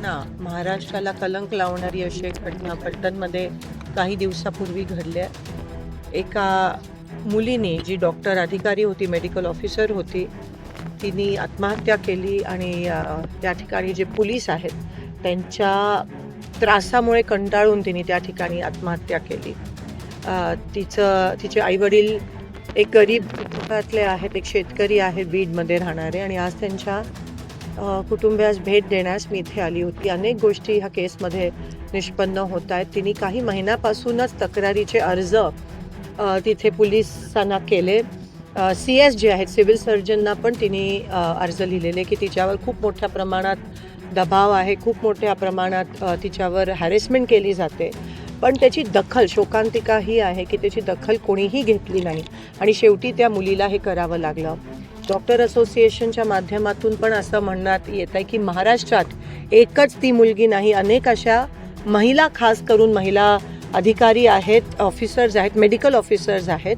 घटना महाराष्ट्राला कलंक लावणारी अशी एक घटना पलटणमध्ये काही दिवसापूर्वी घडली आहे. एका मुलीने जी डॉक्टर अधिकारी होती मेडिकल ऑफिसर होती तिने आत्महत्या केली आणि त्या ठिकाणी जे पोलीस आहेत त्यांच्या त्रासामुळे कंटाळून तिने त्या ठिकाणी आत्महत्या केली. तिचं तिचे आईवडील एक गरीब कुटुंबातले आहेत एक शेतकरी आहेत बीडमध्ये राहणारे आणि आज त्यांच्या कुटुंबियास भेट देण्यास मी इथे आली होती. अनेक गोष्टी ह्या केसमध्ये निष्पन्न होत आहेत तिने काही महिन्यापासूनच तक्रारीचे अर्ज तिथे पोलिसांना केले. सी एस जे आहेत सिव्हिल सर्जनना पण तिने अर्ज लिहिलेले की तिच्यावर खूप मोठ्या प्रमाणात दबाव आहे. खूप मोठ्या प्रमाणात तिच्यावर हॅरेसमेंट केली जाते. पण त्याची दखल शोकांतिका ही आहे की त्याची दखल कोणीही घेतली नाही. आणि शेवटी त्या मुलीला हे करावं लागलं. डॉक्टर असोसिएशनच्या माध्यमातून पण असं म्हणण्यात येत आहे की महाराष्ट्रात एकच ती मुलगी नाही. अनेक अशा महिला खास करून महिला अधिकारी आहेत ऑफिसर्स आहेत मेडिकल ऑफिसर्स आहेत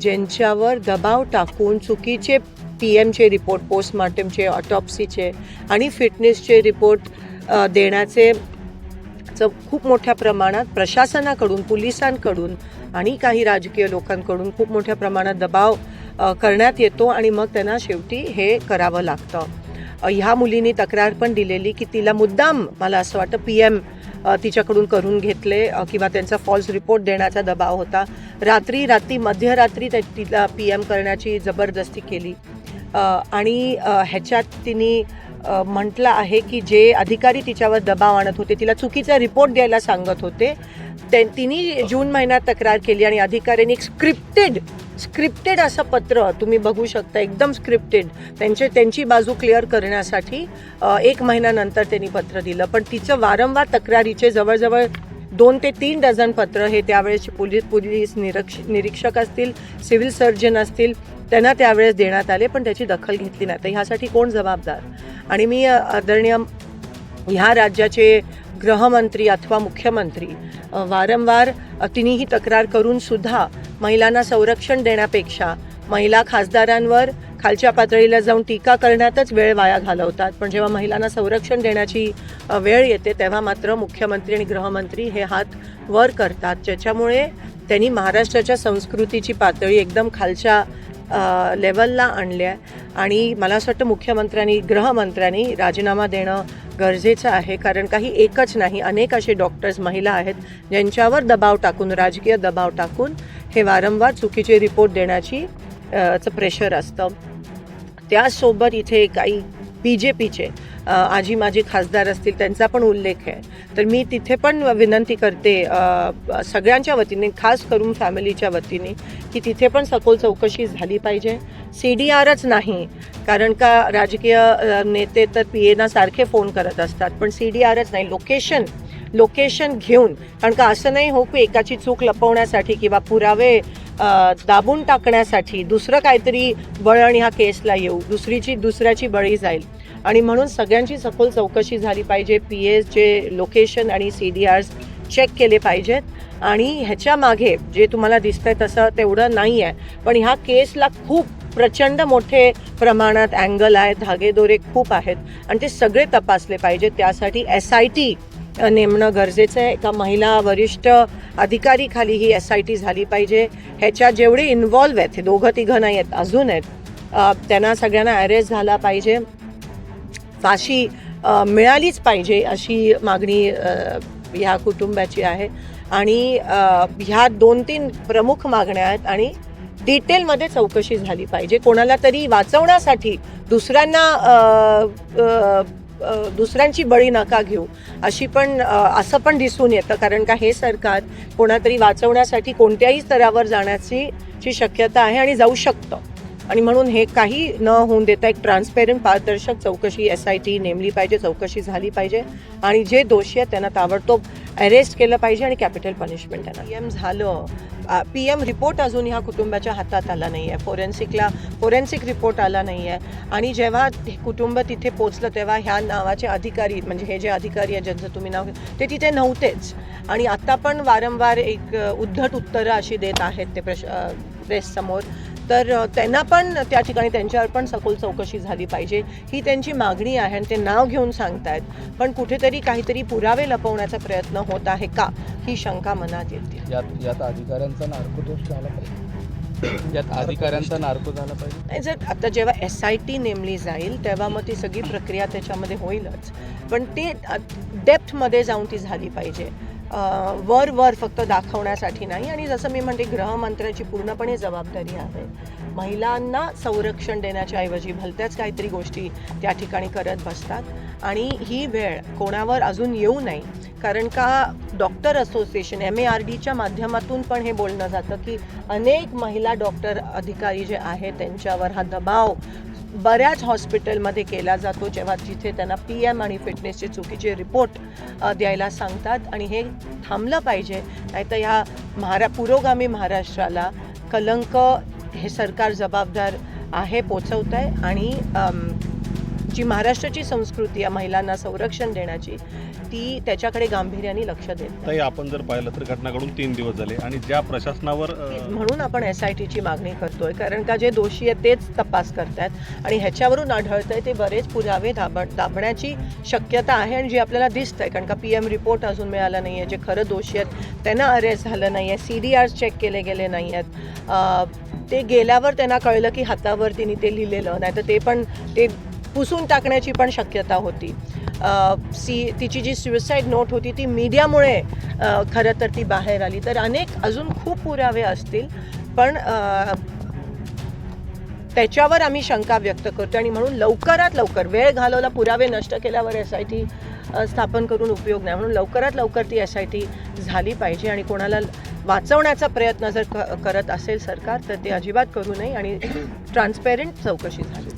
ज्यांच्यावर दबाव टाकून चुकीचे पी एमचे रिपोर्ट पोस्टमार्टमचे ऑटॉप्सीचे आणि फिटनेसचे रिपोर्ट देण्याचे खूप मोठ्या प्रमाणात प्रशासनाकडून पोलिसांकडून आणि काही राजकीय लोकांकडून खूप मोठ्या प्रमाणात दबाव करण्यात येतो आणि मग त्यांना शेवटी हे करावं लागतं. ह्या मुलीने तक्रार पण दिलेली की तिला मुद्दाम मला असं वाटतं पी एम तिच्याकडून करून घेतले किंवा त्यांचा फॉल्स रिपोर्ट देण्याचा दबाव होता. रात्री रात्री मध्यरात्री त्या तिला पी एम करण्याची जबरदस्ती केली. आणि ह्याच्यात तिने म्हटलं आहे की जे अधिकारी तिच्यावर दबाव आणत होते तिला चुकीचा रिपोर्ट द्यायला सांगत होते. ते तिने जून महिन्यात तक्रार केली आणि अधिकाऱ्यांनी एक स्क्रिप्टेड स्क्रिप्टेड असं पत्र तुम्ही बघू शकता एकदम स्क्रिप्टेड त्यांचे त्यांची बाजू क्लिअर करण्यासाठी एक महिन्यानंतर त्यांनी पत्र दिलं. पण तिचं वारंवार तक्रारीचे जवळजवळ दोन ते तीन डझन पत्र हे त्यावेळेसचे पोलीस पोलीस निरक्ष निरीक्षक असतील सिव्हिल सर्जन असतील त्यांना त्यावेळेस देण्यात आले पण त्याची दखल घेतली नाही. तर ह्यासाठी कोण जबाबदार? आणि मी आदरणीय ह्या राज्याचे गृहमंत्री अथवा मुख्यमंत्री वारंवार तिन्ही तक्रार करून सुद्धा महिलांना संरक्षण देण्यापेक्षा महिला खासदारांवर खालच्या पातळीला जाऊन टीका करण्यातच वेळ वाया घालवतात. पण जेव्हा महिलांना संरक्षण देण्याची वेळ येते तेव्हा मात्र मुख्यमंत्री आणि गृहमंत्री हे हात वर करतात. ज्याच्यामुळे त्यांनी महाराष्ट्राच्या संस्कृतीची पातळी एकदम खालच्या लेवलला आणल्या आणि मला असं वाटतं मुख्यमंत्र्यांनी गृहमंत्र्यांनी राजीनामा देणं गरजेचं आहे. कारण काही एकच नाही अनेक असे डॉक्टर्स महिला आहेत ज्यांच्यावर दबाव टाकून राजकीय दबाव टाकून हे वारंवार चुकीचे रिपोर्ट देण्याची चं प्रेशर असतं. त्यासोबत इथे काही बी जे पीचे आजी माजी खासदार असतील त्यांचा पण उल्लेख आहे. तर मी तिथे पण विनंती करते सगळ्यांच्या वतीने खास करून फॅमिलीच्या वतीने की तिथे पण सखोल चौकशी झाली पाहिजे. सी डी आरच नाही कारण का राजकीय नेते तर पी एना सारखे फोन करत असतात पण सी डी आरच नाही. लोकेशन लोकेशन घेऊन कारण का असं नाही हो की एकाची चूक लपवण्यासाठी किंवा पुरावे दाबून टाकण्यासाठी दुसरं काहीतरी बळण ह्या केसला येऊ दुसरीची दुसऱ्याची बळी जाईल. आणि म्हणून सगळ्यांची सखोल चौकशी झाली पाहिजे पी एसचे लोकेशन आणि सी डी आर्स चेक केले पाहिजेत. आणि ह्याच्या मागे जे तुम्हाला दिसतंय तसं तेवढं नाही आहे पण ह्या केसला खूप प्रचंड मोठे प्रमाणात अँगल आहेत धागेदोरे खूप आहेत. आणि ते सगळे तपासले पाहिजे त्यासाठी एस आय टी नेमणं गरजेचं आहे. एका महिला वरिष्ठ अधिकारी खाली ही एस आय टी झाली पाहिजे. ह्याच्यात जेवढे इन्व्हॉल्व आहेत हे दोघं तिघं नाही आहेत अजून आहेत त्यांना सगळ्यांना अरेस्ट झाला पाहिजे. फाशी मिळालीच पाहिजे अशी मागणी ह्या कुटुंबाची आहे. आणि ह्या दोन तीन प्रमुख मागण्या आहेत आणि डिटेलमध्ये चौकशी झाली पाहिजे. कोणाला तरी वाचवण्यासाठी दुसऱ्यांना दुसऱ्यांची बळी नका घेऊ. अशी पण असं पण दिसून येतं. कारण का हे सरकार कोणातरी वाचवण्यासाठी कोणत्याही स्तरावर जाण्याची शक्यता आहे आणि जाऊ शकतं. आणि म्हणून हे काही न होऊन देता एक ट्रान्सपेरंट पारदर्शक चौकशी एस आय टी नेमली पाहिजे चौकशी झाली पाहिजे. आणि जे दोषी आहेत त्यांना ताबडतोब अरेस्ट केलं पाहिजे आणि कॅपिटल पनिशमेंट त्यांना. पी एम झालं. पी एम रिपोर्ट अजून ह्या कुटुंबाच्या हातात आला नाही आहे फोरेन्सिकला फोरेन्सिक रिपोर्ट आला नाही आहे आणि जेव्हा कुटुंब तिथे पोचलं तेव्हा ह्या नावाचे अधिकारी म्हणजे हे जे अधिकारी आहेत ज्यांचं तुम्ही नाव ते तिथे नव्हतेच. आणि आत्ता पण वारंवार एक उद्धट उत्तरं अशी देत आहेत ते प्रश प्रेससमोर. तर त्यांना पण त्या ठिकाणी त्यांच्यावर पण सखोल चौकशी झाली पाहिजे. ही त्यांची मागणी आहे आणि ते नाव घेऊन सांगतायत. पण कुठेतरी काहीतरी पुरावे लपवण्याचा प्रयत्न होत आहे का? ही शंका मनात येते. यात अधिकाऱ्यांचा नार्कोदोष झाला पाहिजे. यात अधिकाऱ्यांचा नार्को झाला पाहिजे. नाही जर आता जेव्हा एस आय टी नेमली जाईल तेव्हा मग ती सगळी प्रक्रिया त्याच्यामध्ये होईलच. पण ती डेप्थमध्ये जाऊन ती झाली पाहिजे. वर वर फक्त दाखवण्यासाठी नाही. आणि जसं मी म्हणते गृहमंत्र्याची पूर्णपणे जबाबदारी आहे. महिलांना संरक्षण देण्याच्या ऐवजी भलत्याच काहीतरी गोष्टी त्या ठिकाणी करत बसतात. आणि ही वेळ कोणावर अजून येऊ नये. कारण का doctor association M A R डीच्या माध्यमातून पण हे बोलणं जातं की अनेक महिला डॉक्टर अधिकारी जे आहेत त्यांच्यावर हा दबाव बऱ्याच हॉस्पिटलमध्ये केला जातो जेव्हा जिथे त्यांना पी एम आणि फिटनेसचे चुकीचे रिपोर्ट द्यायला सांगतात आणि हे थांबलं पाहिजे. नाहीतर ह्या महारा पुरोगामी महाराष्ट्राला कलंक हे सरकार जबाबदार आहे पोचवत आहे आणि जी महाराष्ट्राची संस्कृती आहे महिलांना संरक्षण देण्याची ती त्याच्याकडे गांभीर्याने लक्ष देत नाही. ताई आपण जर पाहिलं तर घटना घडून तीन दिवस झाले आणि ज्या प्रशासनावर म्हणून आपण एस आय टीची मागणी करतोय कारण का जे दोषी आहेत तेच तपास करतात आणि ह्याच्यावरून आढळतंय ते बरेच पुरावे दाब दाबण्याची शक्यता आहे आणि जी आपल्याला दिसतंय कारण का पी एम रिपोर्ट अजून मिळाला नाही आहे जे खरं दोषी आहेत त्यांना अरेस्ट झालं नाही आहे सी डी आर चेक केले गेले नाही आहेत ते गेल्यावर त्यांना कळलं की हातावर तिने ते लिहिलेलं नाही तर ते पण ते पुसून टाकण्याची पण शक्यता होती. सी तिची जी सुसाईड नोट होती ती मीडियामुळे खरं तर ती बाहेर आली. तर अनेक अजून खूप पुरावे असतील पण त्याच्यावर आम्ही शंका व्यक्त करतो आणि म्हणून लवकरात लवकर वेळ घालवला पुरावे नष्ट केल्यावर एस आय टी स्थापन करून उपयोग नाही. म्हणून लवकरात लवकर ती एस आय टी झाली पाहिजे आणि कोणाला वाचवण्याचा प्रयत्न जर क करत असेल सरकार तर ते अजिबात करू नये आणि ट्रान्सपेरंट चौकशी झाली.